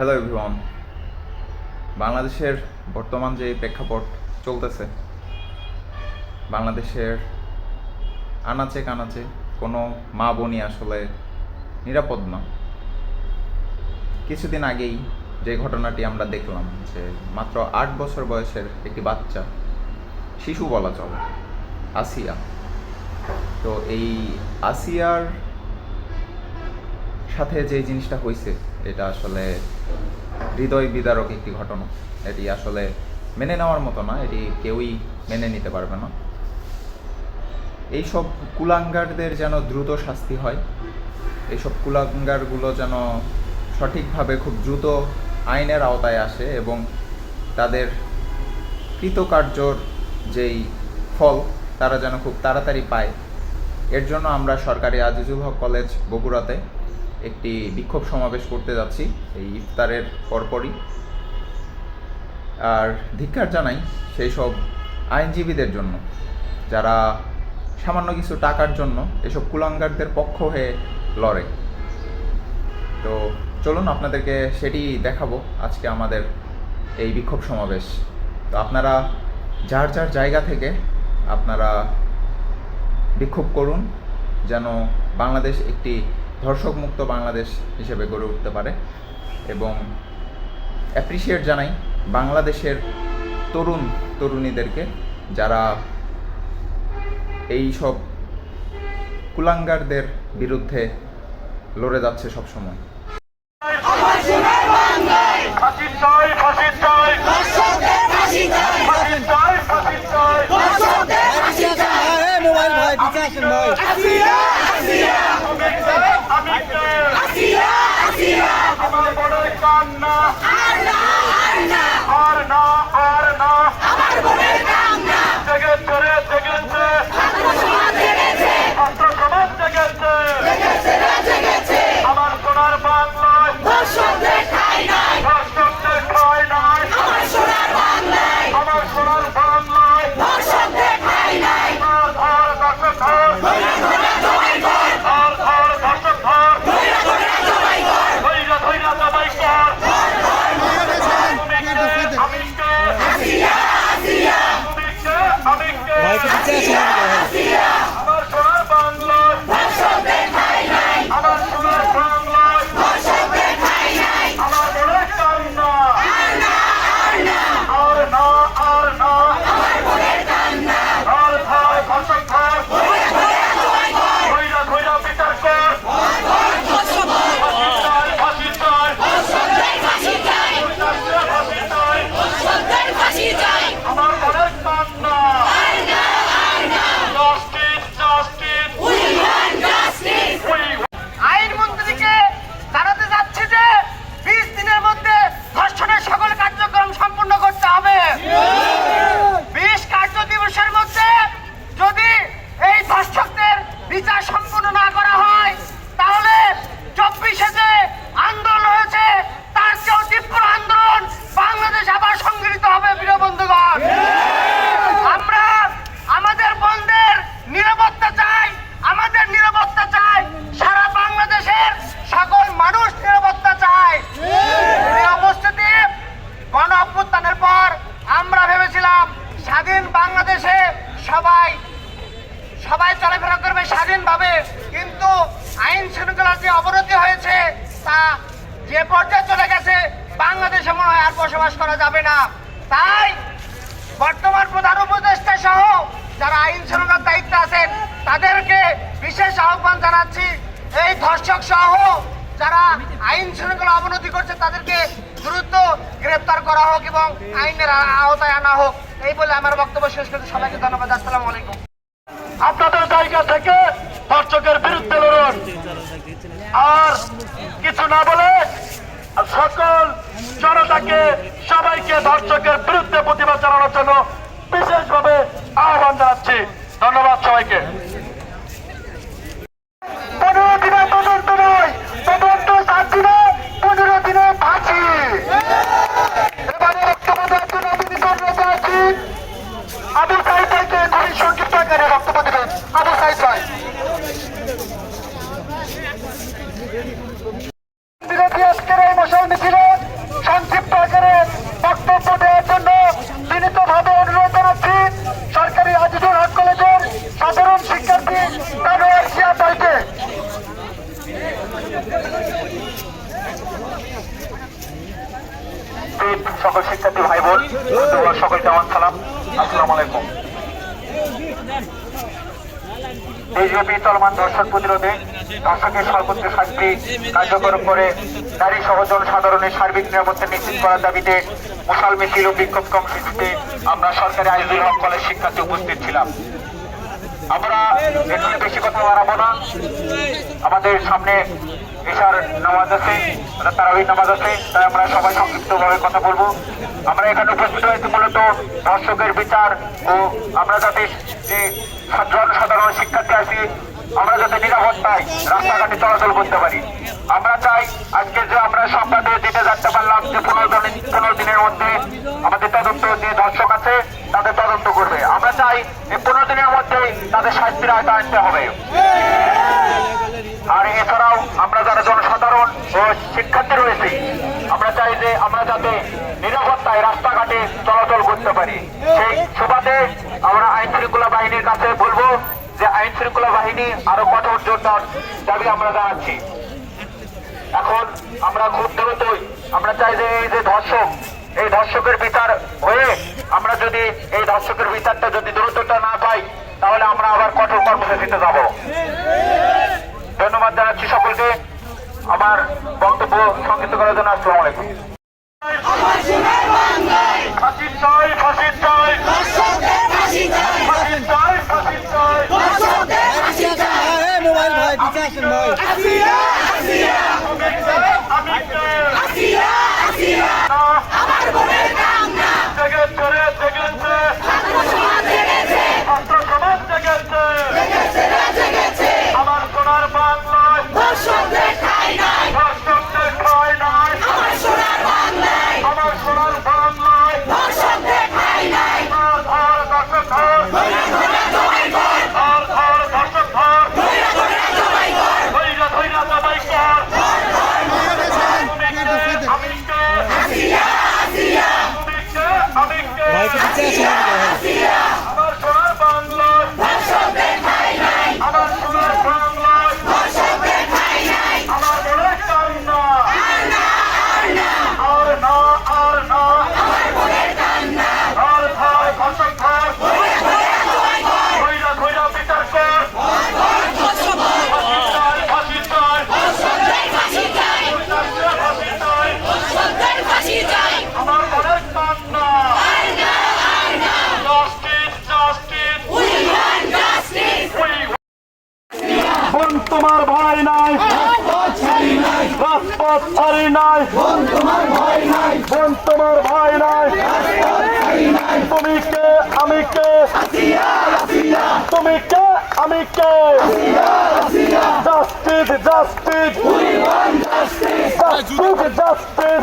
Hello everyone বাংলাদেশের বর্তমান যে প্রেক্ষাপট চলতেছে, বাংলাদেশের আনাচে কানাচে কোনো মা বোনই আসলে নিরাপদ না। কিছুদিন আগেই যে ঘটনাটি আমরা দেখলাম যে মাত্র আট বছর বয়সের একটি বাচ্চা, শিশু বলা চলে, আসিয়া। তো এই আসিয়ার সাথে যে জিনিসটা হয়েছে এটা আসলে হৃদয় বিদারক একটি ঘটনা। এটি আসলে মেনে নেওয়ার মতো না, এটি কেউই মেনে নিতে পারবে না। এইসব কুলাঙ্গারদের যেন দ্রুত শাস্তি হয়, এইসব কুলাঙ্গারগুলো যেন সঠিকভাবে খুব দ্রুত আইনের আওতায় আসে এবং তাদের কৃতকার্যর যেই ফল, তারা যেন খুব তাড়াতাড়ি পায়। এর জন্য আমরা সরকারি আজিজুল হক কলেজ বগুড়াতে একটি বিক্ষোভ সমাবেশ করতে যাচ্ছি, এই ইফতারের পরপরই। আর ধিক্ষার জানাই সেই সব আইনজীবীদের জন্য, যারা সামান্য কিছু টাকার জন্য এসব কুলাঙ্গারদের পক্ষ হয়ে লড়ে। তো চলুন আপনাদেরকে সেটি দেখাবো আজকে আমাদের এই বিক্ষোভ সমাবেশ। তো আপনারা যার যার জায়গা থেকে আপনারা বিক্ষোভ করুন, যেন বাংলাদেশ একটি ধর্ষকমুক্ত বাংলাদেশ হিসেবে গড়ে উঠতে পারে এবং অ্যাপ্রিসিয়েট জানাই বাংলাদেশের তরুণ তরুণীদেরকে যারা এই সব কুলাঙ্গারদের বিরুদ্ধে লড়ে যাচ্ছে সবসময়। সবাই সবাই চলাফেরা করবে স্বাধীনভাবে, কিন্তু আইন শৃঙ্খলার যে অবনতি হয়েছে, তা যে পর্যায়ে চলে গেছে, বাংলাদেশে মনে হয় আর বসবাস করা যাবে না। তাই বর্তমান প্রধান উপদেষ্টা সহ যারা আইন শৃঙ্খলার দায়িত্বে আছেন, তাদেরকে বিশেষ আহ্বান জানাচ্ছি। এই ধর্ষক সহ যারা আইন শৃঙ্খলা অবনতি করছে, তাদেরকে দ্রুত গ্রেপ্তার করা হোক এবং আইনের আওতায় আনা হোক। এই বলে আমার বক্তব্য শেষ করতে সবাইকে ধন্যবাদ, আসসালাম আলাইকুম। আপনাদের জায়গা থেকে ধর্ষকের বিরুদ্ধে লড়ুন। আর কিছু না বলে সকল জনতাকে, সবাইকে ধর্ষকের বিরুদ্ধে প্রতিবাদ জানানোর জন্য বিশেষভাবে আহ্বান জানাচ্ছি। ধন্যবাদ সবাইকে। বিরোধী আজকের এই মশাল মিছিলে সংক্ষিপ্ত আকারে বক্তব্য দেওয়ার জন্য বিনীতভাবে অনুরোধ জানাচ্ছি সরকারি আজিজুল হক কলেজের সাধারণ শিক্ষার্থী তানোয়ার সকল শিক্ষার্থী ভাই বোন সকলকে আমার সালাম। আসসালামু আলাইকুম। দেশব্যাপী চলমান ধর্ষণ প্রতিরোধে ধর্ষকের সর্বোচ্চ শাস্তি কার্যকর করে নারী সহ জনসাধারণের সার্বিক নিরাপত্তা নিশ্চিত করার দাবিতে মশাল মিছিল ও বিক্ষোভ কর্মসূচিতে আমরা সরকারি আইজুল হক কলেজ শিক্ষার্থী উপস্থিত ছিলাম। আমরা এখানে বেশি কথা বাড়াবো না। আমাদের সামনে এশার নামাজ আছে তারাবি নামাজ আছে, তাই আমরা সবাই সংক্ষিপ্তভাবে কথা বলব। আমরা এখানে উপস্থিত হয়েছি মূলত ধর্ষকের বিচার ও আমরা যাতে যে জনসাধারণ শিক্ষার্থী আছি, আমরা যাতে নিরাপত্তায় রাস্তাঘাটে চলাচল করতে পারি। আমরা চাই আজকে যে আমরা সংবাদে দিতে যাতে পারলাম যে পনেরো দিন পনেরো দিনের মধ্যে আমাদের তদন্ত যে ধর্ষক আছে, তাদের তদন্ত করবে। আমরা চাই এই পনেরো দিনের মধ্যে তাদের শাস্তির আয়তা আনতে হবে আর এছাড়াও আমরা যারা জনসাধারণ ও শিক্ষার্থী রয়েছি। আমরা চাই যে আমরা যাতে নিরাপত্তায় রাস্তাঘাটে চলাচল করতে পারি। সেই সুবাদে আমরা আইন শৃঙ্খলা বাহিনীর কাছে বলব যে আইন শৃঙ্খলা বাহিনী আরও কঠোর জোরদার দাবি আমরা জানাচ্ছি। এখন আমরা খুব দ্রুতই আমরা চাই যে এই যে ধর্ষক, এই ধর্ষকের বিচার হয়ে আমরা যদি এই ধর্ষকের বিচারটা যদি দ্রুততা না পাই, তাহলে আমরা আবার কঠোর কর্মসূচিতে যাব ধন্যবাদ জানাচ্ছি সকলকে আমার বক্তব্য সংক্ষিপ্ত করার জন্য আসসালামু আলাইকুম। ফাঁসি চাই ফাঁসি চাই ফাঁসি চাই ফাঁসি চাই মোবাইল ভাই পিছে আসেন ভাই আমি কে জেগেছে রে জেগেছে ছাত্র সমাজ জেগেছে আমার সোনার বাংলায় ধর্ষকদের খায় নাই আমার সোনার বাংলায় ধর ধর দর্শক ধর ধর ধর দর্শক ধর ধৈর্য ধৈর্য সবাই কর আমি কে তুমি কে আমি কে ভাইকে পিছে আসেন আমার সোনার বাংলায় আমার সোনার বাংলায় আমার বলে কান্না আর না আর না আর ধর ধর্ষক ধর ধৈর্য ধৈর্য বিচার কর ফাঁসি চাই ফাঁসি চাই ফাঁসি চাই আমার বলে কান্না জাস্টিস জাস্টিস বোন তোমার ভয় নাই রাজপথ ছাড়ি নাই। বোন তোমার ভয় নাই। তুমি কে, আমি কে? তুমি কে, আমি কে? Justice justice. Justice justice.